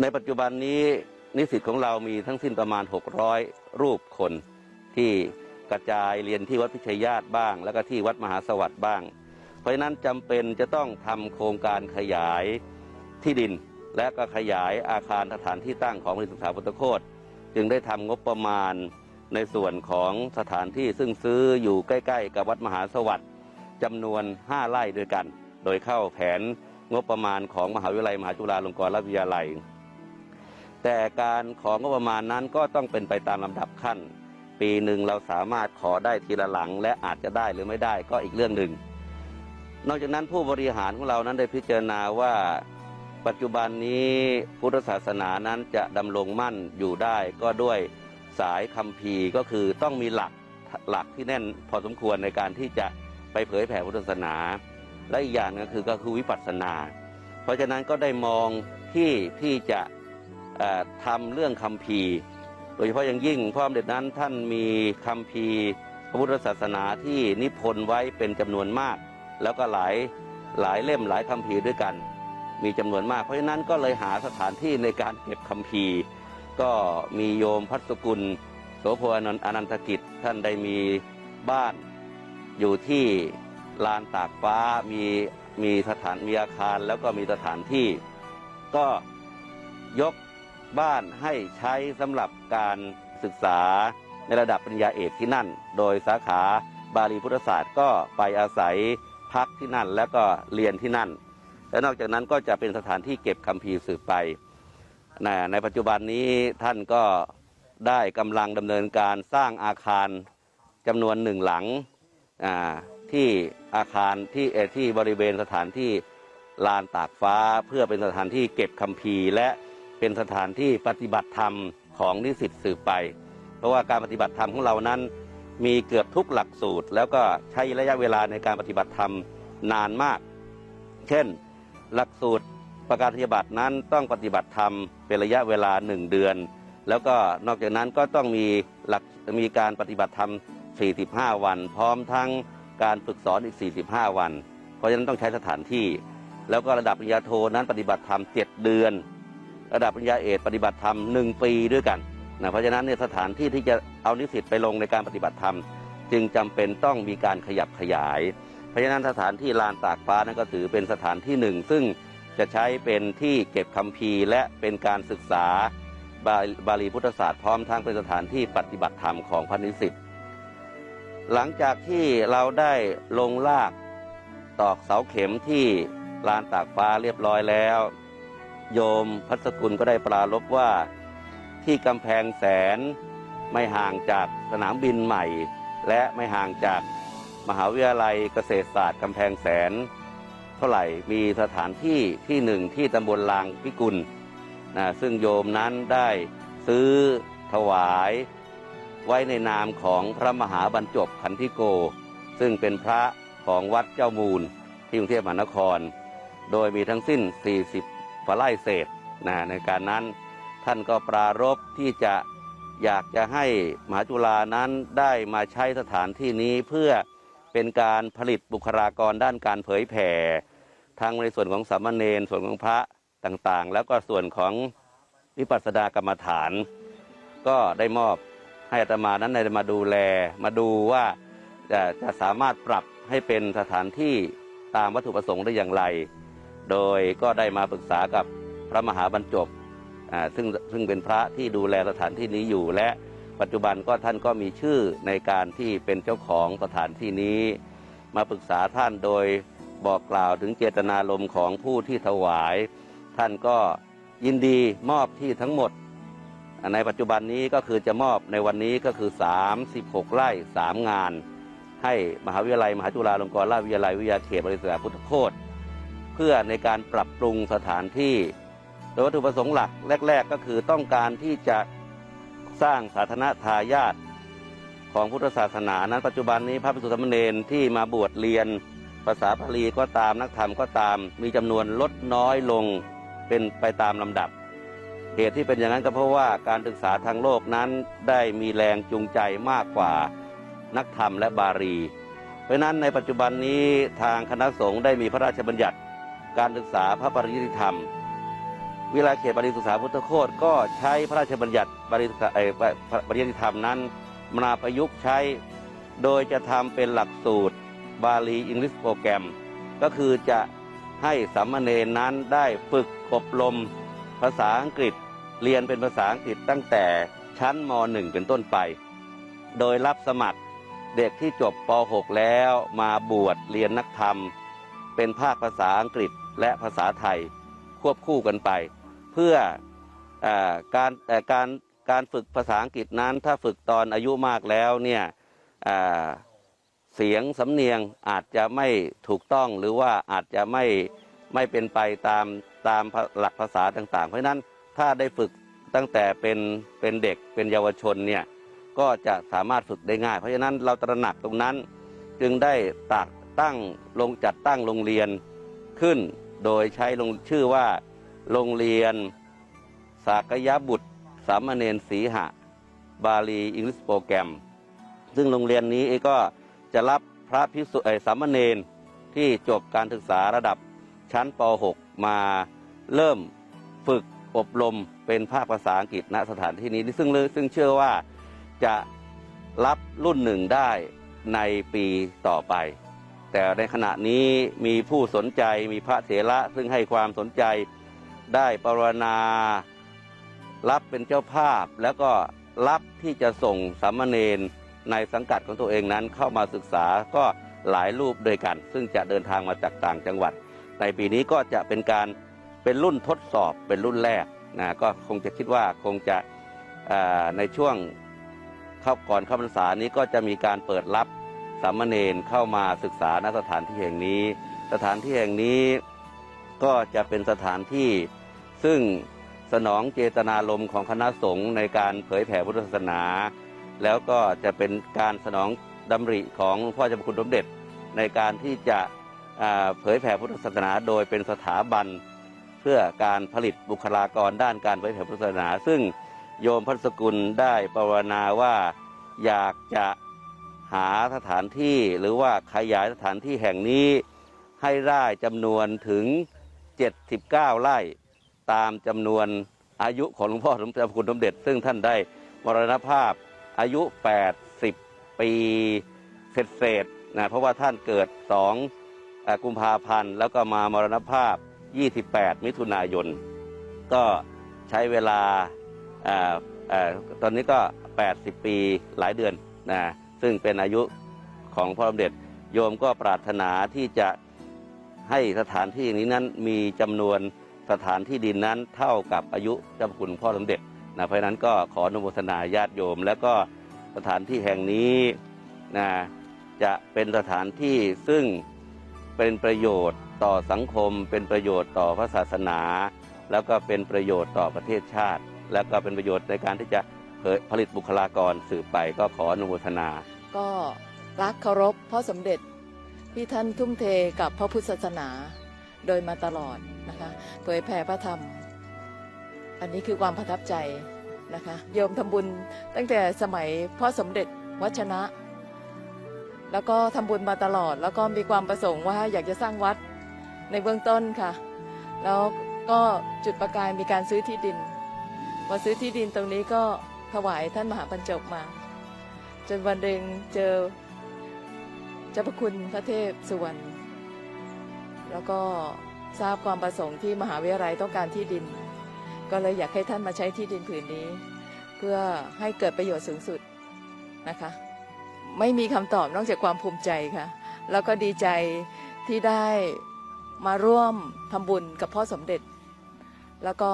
ในปัจจุบันนี้นิสิตของเรามีทั้งสิ้นประมาณ 600 รูปคนที่กระจายเรียนที่วัดพิชยญาติบ้าง แล้วก็ที่วัดมหาสวัสดิ์บ้าง เพราะฉะนั้นจำเป็นจะต้องทำโครงการขยายที่ดิน และก็ขยายอาคารสถานที่ตั้งของบริษัทศึกษาพุทธโคตจึงได้ทำงบประมาณในส่วนของสถานที่ซึ่งซื้ออยู่ใกล้ ๆ กับวัดมหาสวัสดิ์จำนวน 5 ไร่ด้วยกัน โดยเข้าแผนงบประมาณของมหาวิทยาลัยมหาจุฬาลงกรณราชวิทยาลัย แต่การของงบประมาณนั้นก็ต้องเป็นไปตามลำดับขั้น ปีหนึ่งเราสามารถขอได้ทีละหลัง และอาจจะได้หรือไม่ได้ก็อีกเรื่องหนึ่ง นอกจากนั้นผู้บริหารของเรานั้นได้พิจารณาว่าปัจจุบันนี้พุทธศาสนานั้นจะดำรงมั่นอยู่ได้ก็ด้วยสายคำพีก็คือต้องมีหลักหลักที่แน่นพอสมควรในการที่จะไปเผยแผ่พุทธศาสนา และอีกอย่างก็คือก็คือวิปัสสนา เพราะฉะนั้นก็ได้มองที่ที่จะ ทำเรื่องคำพีโดยเฉพาะอย่างยิ่งพระบาทสมเด็จนั้นท่านมีคำพีพระพุทธศาสนาที่นิพนธ์ไว้เป็นจำนวนมาก แล้วก็หลายหลายเล่มหลายคำพีด้วยกัน มีจำนวนมาก เพราะฉะนั้นก็เลยหาสถานที่ในการเก็บคำพีก็มีโยมพัสกุลโสโพอนันต์อนันตกิจท่านได้มีบ้านอยู่ที่ลานตากฟ้ามีมีสถานมีอาคารแล้วก็มีสถานที่ ก็ยก บ้านให้ใช้สำหรับการศึกษาในระดับปริญญาเอกที่นั่น โดยสาขาบาลีพุทธศาสตร์ก็ไปอาศัยพักที่นั่นแล้วก็เรียนที่นั่น และนอกจากนั้นก็จะเป็นสถานที่เก็บคัมภีร์สืบไปนในปัจจุบันนี้ท่านก็ได้กำลังดำเนินการสร้างอาคารจำนวนหนึ่งหลังที่อาคารที่ที่บริเวณสถานที่ลานตากฟ้าเพื่อเป็นสถานที่เก็บคัมภีร์และ เป็นสถานที่ปฏิบัติธรรมของนิสิตสืบไป เพราะว่าการปฏิบัติธรรมของเรานั้น มีเกือบทุกหลักสูตร แล้วก็ใช้ระยะเวลาในการปฏิบัติธรรมนานมาก เช่น หลักสูตรประกาศนียบัตรนั้นต้องปฏิบัติธรรมเป็นระยะเวลาหนึ่งเดือน แล้วก็นอกจากนั้นก็ต้องมีหลักมีการปฏิบัติธรรม 45 วัน พร้อมทั้งการฝึกสอนอีก 45 วัน เพราะฉะนั้นต้องใช้สถานที่ แล้วก็ระดับปริญญาโทนั้นปฏิบัติธรรม 7 เดือน ระดับปริญญาเอกปฏิบัติธรรม1ปีด้วยกันนะเพราะฉะนั้นเนี่ยสถานที่ที่จะเอานิสิตไปลงในการปฏิบัติธรรม จึงจำเป็นต้องมีการขยับขยาย เพราะฉะนั้นสถานที่ลานตากฟ้านั้นก็ถือเป็นสถานที่หนึ่ง ซึ่งจะใช้เป็นที่เก็บคัมภีร์และเป็นการศึกษาบาบาลีพุทธศาสตร์พร้อมทั้งเป็นสถานที่ปฏิบัติธรรมของพระนิสิตหลังจากที่เราได้ลงลากตอกเสาเข็มที่ลานตากฟ้าเรียบร้อยแล้ว โยมพัสกุลก็ได้ปรารบว่า ที่กำแพงแสนไม่ห่างจากสนามบินใหม่ และไม่ห่างจากมหาวิทยาลัยเกษตรศาสตร์กำแพงแสน เท่าไหร่มีสถานที่ที่หนึ่งที่ตำบลลางพิกุลนะซึ่งโยมนั้นได้ซื้อถวายไว้ในนามของพระมหาบรรจบขันธิโก ซึ่งเป็นพระของวัดเจ้ามูลที่กรุงเทพมหานคร โดยมีทั้งสิ้น40 ฝาไร่เศษนะในการนั้นท่านก็ปรารบที่จะอยากจะให้มหาจุฬานั้นได้มาใช้สถานที่นี้เพื่อเป็นการผลิตบุคลากรด้านการเผยแผ่ทั้งในส่วนของสามเณรส่วนของพระต่างๆ แล้วก็ส่วนของวิปัสสนากรรมฐาน ก็ได้มอบให้อาตมานั้นได้มาดูแลมาดูว่าจะจะสามารถปรับให้เป็นสถานที่ตามวัตถุประสงค์ได้อย่างไร โดยก็ได้มาปรึกษากับพระมหาบรรจบซึ่งซึ่งเป็นพระที่ดูแลสถานที่นี้อยู่ และปัจจุบันก็ท่านก็มีชื่อในการที่เป็นเจ้าของสถานที่นี้ มาปรึกษาท่านโดยบอกกล่าวถึงเจตนารมณ์ของผู้ที่ถวาย ท่านก็ยินดีมอบที่ทั้งหมด ในปัจจุบันนี้ก็คือจะมอบในวันนี้ก็คือ 36 ไร่3งาน ให้มหาวิทยาลัย มหาจุฬาลงกรณราชวิทยาลัยวิทยาเขตบริษัทพุทธโคตร เพื่อในการปรับปรุงสถานที่ โดยวัตถุประสงค์หลักแรก ๆ ก็คือต้องการที่จะสร้างสาธารณทายาทของพุทธศาสนานั้นปัจจุบันนี้พระภิกษุสามเณรที่มาบวชเรียน ภาษาบาลีก็ตามนักธรรมก็ตาม มีจำนวนลดน้อยลงเป็นไปตามลำดับ เหตุที่เป็นอย่างนั้นก็เพราะว่าการศึกษาทางโลกนั้นได้มีแรงจูงใจมากกว่านักธรรมและบาลีเพราะนั้นในปัจจุบันนี้ทางคณะสงฆ์ได้มีพระราชบัญญัติ การศึกษาพระปริยติธรรม วิทยาเขตบริศึกษาพุทธโคตก็ใช้พระราชบัญญัติบริศึกษาเอ่อปริยติธรรมนั้นมาประยุกต์ใช้โดยจะทำเป็นหลักสูตรบาลีอังกฤษโปรแกรม ก็คือจะให้สามเณรนั้นได้ฝึกอบรมภาษาอังกฤษเรียนเป็นภาษาอังกฤษตั้งแต่ชั้นม .1 เป็นต้นไป โดยรับสมัครเด็กที่จบป .6 แล้วมาบวชเรียนนักธรรม เป็นภาคภาษาอังกฤษ และภาษาไทยควบคู่กันไป เพื่ออการเอ่การการฝึกภาษาอังกฤษนั้น ถ้าฝึกตอนอายุมากแล้วเนี่ยเสียงสำเนียงอาจจะไม่ถูกต้องหรือว่าอาจจะไม่ไม่เป็นไปตามตามหลักภาษาต่างๆ เพราะฉะนั้นถ้าได้ฝึกตั้งแต่เป็นเป็นเด็กเป็นเยาวชนเนี่ยก็จะสามารถฝึกได้ง่าย เพราะฉะนั้นเราตระหนักตรงนั้น จึงได้ตักตั้งลงจัดตั้งโรงเรียนขึ้น โดยใช้ลงชื่อว่า โรงเรียน สากยบุตร สามเณรศรีหะ บาลีอังกฤษโปรแกรม ซึ่งโรงเรียนนี้ก็จะรับพระภิกษุเอ่อสามเณรที่จบการศึกษาระดับชั้นป .6 มาเริ่มฝึกอบรมเป็นภาคภาษาอังกฤษณสถานที่นี้ซึ่งซึ่งเชื่อว่าจะรับรุ่นหนึ่งได้ในปีต่อไป แต่ในขณะนี้มีผู้สนใจมีพระเถระซึ่งให้ความสนใจได้ปรณา รับเป็นเจ้าภาพ แล้วก็รับที่จะส่งสามเณรในสังกัดของตัวเองนั้นเข้ามาศึกษาก็หลายรูปด้วยกัน ซึ่งจะเดินทางมาจากต่างจังหวัด ในปีนี้ก็จะเป็นการเป็นรุ่นทดสอบเป็นรุ่นแรกนะก็คงจะคิดว่าคงจะในช่วงเข้าก่อนเข้าพรรษานี้ก็จะมีการเปิดรับ สามเณรเข้ามาศึกษาณสถานที่แห่งนี้ สถานที่แห่งนี้ก็จะเป็นสถานที่ ซึ่งสนองเจตนารมณ์ของคณะสงฆ์ในการเผยแผ่พุทธศาสนา แล้วก็จะเป็นการสนองดำริของหลวงพ่อเจ้าคุณสมเด็จ ในการที่จะเผยแผ่พุทธศาสนาโดยเป็นสถาบัน เพื่อการผลิตบุคลากรด้านการเผยแผ่พุทธศาสนา ซึ่งโยมพัสกุลได้ปรารถนาว่าอยากจะ หาสถานที่หรือว่าขยายสถานที่แห่งนี้ให้ได้จำนวนถึง 79 ไร่ ตามจำนวนอายุของหลวงพ่อสมเด็จพระคุณสมเด็จ ซึ่งท่านได้มรณภาพอายุ 80 ปีเศษๆนะเพราะว่าท่านเกิด2อ่ากุมภาพันธ์ แล้วก็มามรณภาพ 28 มิถุนายน ก็ใช้เวลาออตอนนี้ก็ 80 ปีหลายเดือนนะ ซึ่งเป็นอายุของพ่อสมเด็จโยมก็ปรารถนาที่จะให้สถานที่นี้นั้นมีจำนวนสถานที่ดินนั้นเท่ากับอายุเจ้าพระคุณพ่อสมเด็จนะเพราะนั้นก็ขออนุโมทนาญาติโยม แล้วก็สถานที่แห่งนี้นะจะเป็นสถานที่ซึ่งเป็นประโยชน์ต่อสังคม เป็นประโยชน์ต่อพระศาสนา แล้วก็เป็นประโยชน์ต่อประเทศชาติ แล้วก็เป็นประโยชน์ในการที่จะผลิตบุคลากรสืบไปก็ขออนุโมทนา ก็รักเคารพพ่อสมเด็จที่ท่านทุ่มเทกับพระพุทธศาสนาโดยมาตลอดนะคะเผยแผ่พระธรรม อันนี้คือความประทับใจนะคะโยมทำบุญตั้งแต่สมัยพ่อสมเด็จวัชนะ แล้วก็ทำบุญมาตลอด แล้วก็มีความประสงค์ว่าอยากจะสร้างวัดในเบื้องต้นค่ะ แล้วก็จุดประกายมีการซื้อที่ดินพอซื้อที่ดินตรงนี้ก็ถวายท่านมหาบรรจบมา จนวันหนึ่งเจอเจ้าพระคุณพระเทพสุวรรณแล้วก็ทราบความประสงค์ที่มหาวิทยาลัยต้องการที่ดิน ก็เลยอยากให้ท่านมาใช้ที่ดินผืนนี้ เพื่อให้เกิดประโยชน์สูงสุดนะคะ ไม่มีคำตอบนอกจากความภูมิใจค่ะ แล้วก็ดีใจที่ได้มาร่วมทำบุญกับพ่อสมเด็จ แล้วก็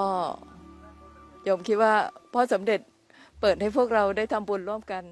โยมคิดว่าพ่อสมเด็จเปิดให้พวกเราได้ทำบุญร่วมกัน